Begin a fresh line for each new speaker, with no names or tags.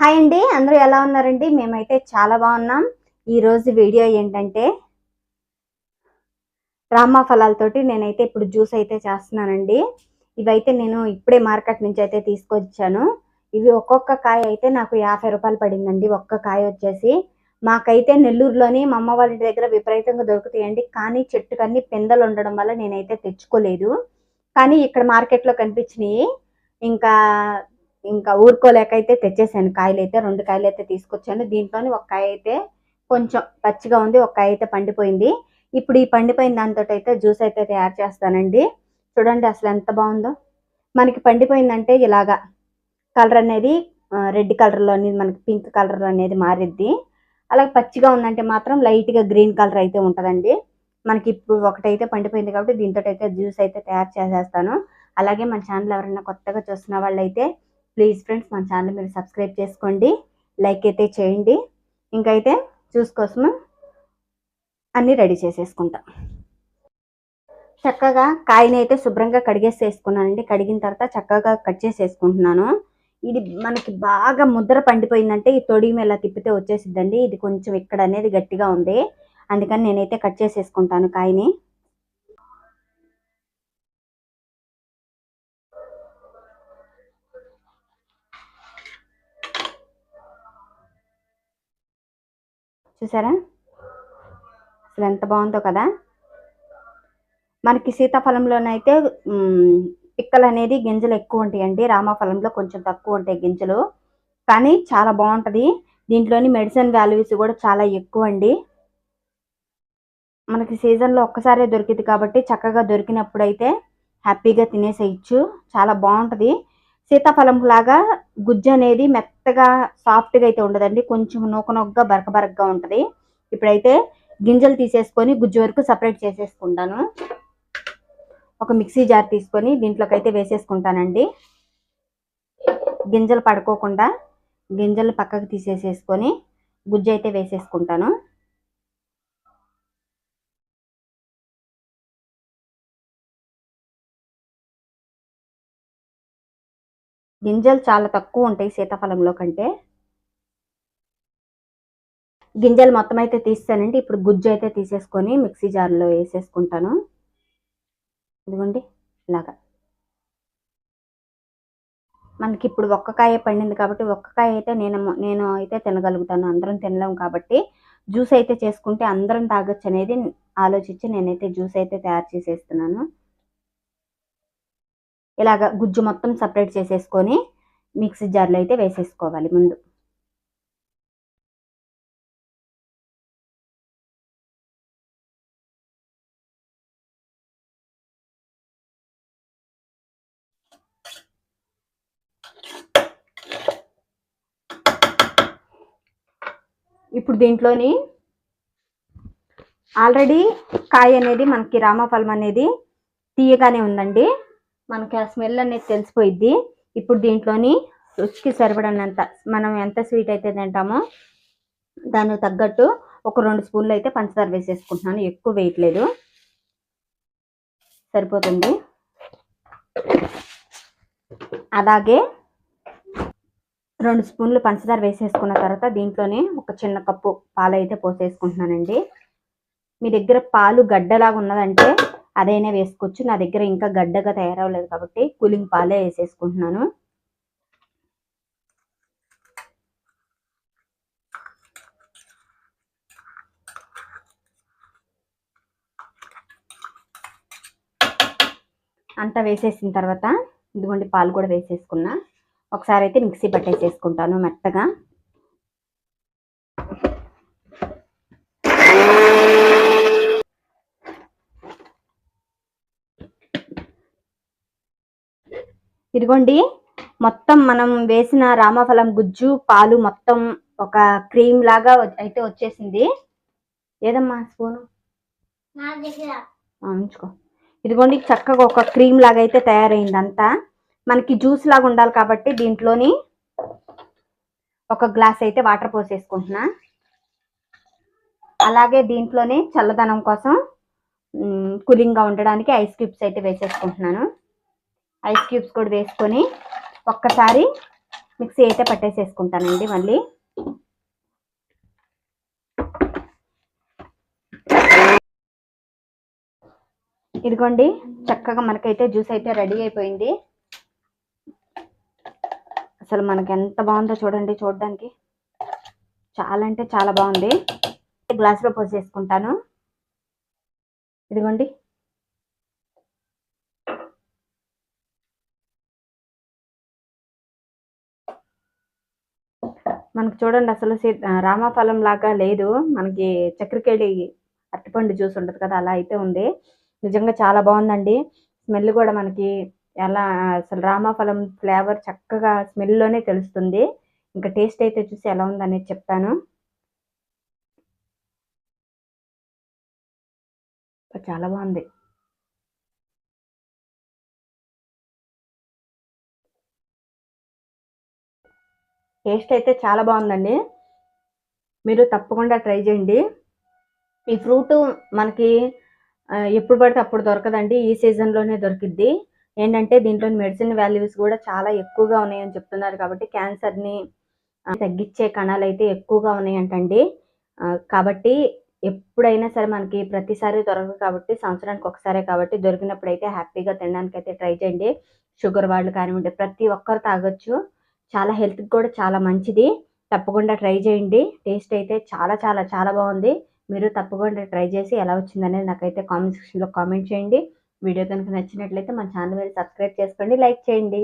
Hi అండి అందరూ ఎలా ఉన్నారండి? మేమైతే చాలా బాగున్నాం. ఈరోజు వీడియో ఏంటంటే రామా ఫలాలతోటి నేనైతే ఇప్పుడు జ్యూస్ అయితే చేస్తున్నానండి. ఇవైతే నేను ఇప్పుడే మార్కెట్ నుంచి అయితే తీసుకొచ్చాను. ఇవి ఒక్కొక్క కాయ అయితే నాకు యాభై రూపాయలు పడిందండి ఒక్క కాయ వచ్చేసి. మాకైతే నెల్లూరులోని మా అమ్మ వాళ్ళ దగ్గర విపరీతంగా దొరుకుతాయండి కానీ చెట్టుకన్నీ పిందలు ఉండడం వల్ల నేనైతే తెచ్చుకోలేదు. కానీ ఇక్కడ మార్కెట్లో కనిపించినాయి ఇంకా ఇంకా ఊరుకోలేక అయితే తెచ్చేసాను. కాయలు అయితే రెండు కాయలు అయితే తీసుకొచ్చాను. దీంట్లోని ఒక కాయ అయితే కొంచెం పచ్చిగా ఉంది ఒక కాయ అయితే పండిపోయింది. ఇప్పుడు ఈ పండిపోయిన దాంతో అయితే జ్యూస్ అయితే తయారు చేస్తానండి. చూడండి అసలు ఎంత బాగుందో. మనకి పండిపోయిందంటే ఇలాగా కలర్ అనేది రెడ్ కలర్లో అనేది మనకి పింక్ కలర్లో అనేది మారిద్ది. అలాగే పచ్చిగా ఉందంటే మాత్రం లైట్గా గ్రీన్ కలర్ అయితే ఉంటుందండి. మనకి ఇప్పుడు ఒకటైతే పండిపోయింది కాబట్టి దీంతో అయితే జ్యూస్ అయితే తయారు చేసేస్తాను. అలాగే మన ఛానల్ ఎవరైనా కొత్తగా చూస్తున్న వాళ్ళైతే ప్లీజ్ ఫ్రెండ్స్ మన ఛానల్ మీరు సబ్స్క్రైబ్ చేసుకోండి లైక్ అయితే చేయండి. ఇంకైతే జ్యూస్ కోసం అన్నీ రెడీ చేసేసుకుంటాం. చక్కగా కాయని అయితే శుభ్రంగా కడిగేసి వేసుకున్నానండి కడిగిన తర్వాత చక్కగా కట్ చేసి వేసుకుంటున్నాను ఇది మనకి బాగా ముద్ర పండిపోయిందంటే ఈ తొడిమి ఎలా తిప్పితే వచ్చేసిద్దండి. ఇది కొంచెం ఇక్కడ అనేది గట్టిగా ఉంది. అందుకని నేనైతే కట్ చేసేసుకుంటాను కాయని. చూసారా? అసలు ఎంత బాగుందో కదా? మనకి సీతాఫలంలోనైతే పిక్కలు అనేది గింజలు ఎక్కువ ఉంటాయండి. రామఫలంలో కొంచెం తక్కువ ఉంటాయి గింజలు. కానీ చాలా బాగుంటుంది. దీంట్లోని మెడిసిన్ వాల్యూస్ కూడా చాలా ఎక్కువ అండి. మనకి సీజన్లో ఒక్కసారే దొరికింది కాబట్టి చక్కగా దొరికినప్పుడు అయితే హ్యాపీగా తినేసేయచ్చు. చాలా బాగుంటుంది. సీతాఫలం లాగా గుజ్జు అనేది మెత్తగా సాఫ్ట్గా అయితే ఉండదండి. కొంచెం నూక నొగ్గగా బరక బరకగా ఉంటుంది. ఇప్పుడైతే గింజలు తీసేసుకొని గుజ్జు వరకు సపరేట్ చేసేసుకుంటాను. ఒక మిక్సీ జార్ తీసుకొని దీంట్లోకి అయితే వేసేసుకుంటానండి. గింజలు పడుకోకుండా గింజలు పక్కకు తీసేసేసుకొని గుజ్జు అయితే వేసేసుకుంటాను. గింజలు చాలా తక్కువ ఉంటాయి సీతాఫలంలో కంటే. గింజలు మొత్తం అయితే తీస్తానండి ఇప్పుడు గుజ్జు అయితే తీసేసుకొని మిక్సీ జార్లో వేసేసుకుంటాను. ఇదిగోండి ఇలాగా. మనకి ఇప్పుడు ఒక్క కాయ పండింది కాబట్టి ఒక్క కాయ అయితే నేను నేను అయితే తినగలుగుతాను. అందరం తినలేము కాబట్టి జ్యూస్ అయితే చేసుకుంటే అందరం తాగొచ్చు అనేది ఆలోచించి నేనైతే జ్యూస్ అయితే తయారు చేసేస్తున్నాను. ఇలాగ గుజ్జు మొత్తం సపరేట్ చేసేసుకొని మిక్సీ జార్లో అయితే వేసేసుకోవాలి ముందు. ఇప్పుడు దీంట్లోని ఆల్రెడీ కాయ అనేది మనకి రామఫలం అనేది తీయగానే ఉందండి. మనకి ఆ స్మెల్ అనేది తెలిసిపోయిద్ది. ఇప్పుడు దీంట్లోని రుచికి సరిపడినంత మనం ఎంత స్వీట్ అయితే తింటామో దానికి తగ్గట్టు ఒక రెండు స్పూన్లు అయితే పంచదార వేసేసుకుంటున్నాను. ఎక్కువ వేయట్లేదు సరిపోతుంది. అలాగే రెండు స్పూన్లు పంచదార వేసేసుకున్న తర్వాత దీంట్లోనే ఒక చిన్న కప్పు పాలు అయితే పోసేసుకుంటున్నానండి. మీ దగ్గర పాలు గడ్డలాగా ఉన్నదంటే అదైనా వేసుకోవచ్చు. నా దగ్గర ఇంకా గడ్డగా తయారవ్వలేదు కాబట్టి కూలింగ్ పాలే వేసేసుకుంటున్నాను. అంతా వేసేసిన తర్వాత ఇదిగోండి పాలు కూడా వేసేసుకున్నా. ఒకసారి అయితే మిక్సీ పట్టేసేసుకుంటాను మెత్తగా. ఇదిగోండి మొత్తం మనం వేసిన రామఫలం గుజ్జు పాలు మొత్తం ఒక క్రీమ్ లాగా అయితే వచ్చేసింది. ఏదమ్మా స్పూను? ఉంచుకో. ఇదిగోండి చక్కగా ఒక క్రీమ్ లాగా అయితే తయారైంది అంతా. మనకి జ్యూస్ లాగా ఉండాలి కాబట్టి దీంట్లోని ఒక గ్లాస్ అయితే వాటర్ పోసేసుకుంటున్నా. అలాగే దీంట్లోనే చల్లదనం కోసం కూలింగ్గా ఉండడానికి ఐస్ క్యూబ్స్ అయితే వేసేసుకుంటున్నాను. ఐస్ క్యూబ్స్ కూడా వేసుకొని ఒక్కసారి మిక్సీ అయితే పట్టేసేసుకుంటానండి మళ్ళీ. ఇదిగోండి చక్కగా మనకైతే జ్యూస్ అయితే రెడీ అయిపోయింది. అసలు మనకి ఎంత బాగుందో చూడండి చూడడానికి. చాలా అంటే చాలా బాగుంది. గ్లాసులో పోసేసుకుంటాను. ఇదిగోండి. మనకి చూడండి అసలు రామఫలం లాగా లేదు. మనకి చక్కెరకేళి అరటిపండు జ్యూస్ ఉంటుంది కదా అలా అయితే ఉంది. నిజంగా చాలా బాగుందండి. స్మెల్ కూడా మనకి ఎలా అసలు రామఫలం ఫ్లేవర్ చక్కగా స్మెల్లోనే తెలుస్తుంది. ఇంకా టేస్ట్ అయితే చూసి ఎలా ఉందనేది చెప్తాను. చాలా బాగుంది. టేస్ట్ అయితే చాలా బాగుందండి. మీరు తప్పకుండా ట్రై చేయండి. ఈ ఫ్రూట్ మనకి ఎప్పుడు పడితే అప్పుడు దొరకదండి. ఈ సీజన్లోనే దొరికిద్ది. ఏంటంటే దీంట్లో మెడిసిన్ వాల్యూస్ కూడా చాలా ఎక్కువగా ఉన్నాయని చెప్తున్నారు కాబట్టి క్యాన్సర్ని తగ్గించే కణాలు అయితే ఎక్కువగా ఉన్నాయంటండి. కాబట్టి ఎప్పుడైనా సరే మనకి ప్రతిసారి దొరకదు కాబట్టి సంవత్సరానికి ఒకసారే కాబట్టి దొరికినప్పుడు అయితే హ్యాపీగా తినడానికి అయితే ట్రై చేయండి. షుగర్ వాళ్ళు కానివ్వండి ప్రతి ఒక్కరు తాగొచ్చు. చాలా హెల్త్కి కూడా చాలా మంచిది. తప్పకుండా ట్రై చేయండి. టేస్ట్ అయితే చాలా చాలా చాలా బాగుంది. మీరు తప్పకుండా ట్రై చేసి ఎలా వచ్చిందనేది నాకైతే కామెంట్ సెక్షన్లో కామెంట్ చేయండి. వీడియో కనుక నచ్చినట్లయితే మన ఛానల్ మీరు సబ్స్క్రైబ్ చేసుకోండి లైక్ చేయండి.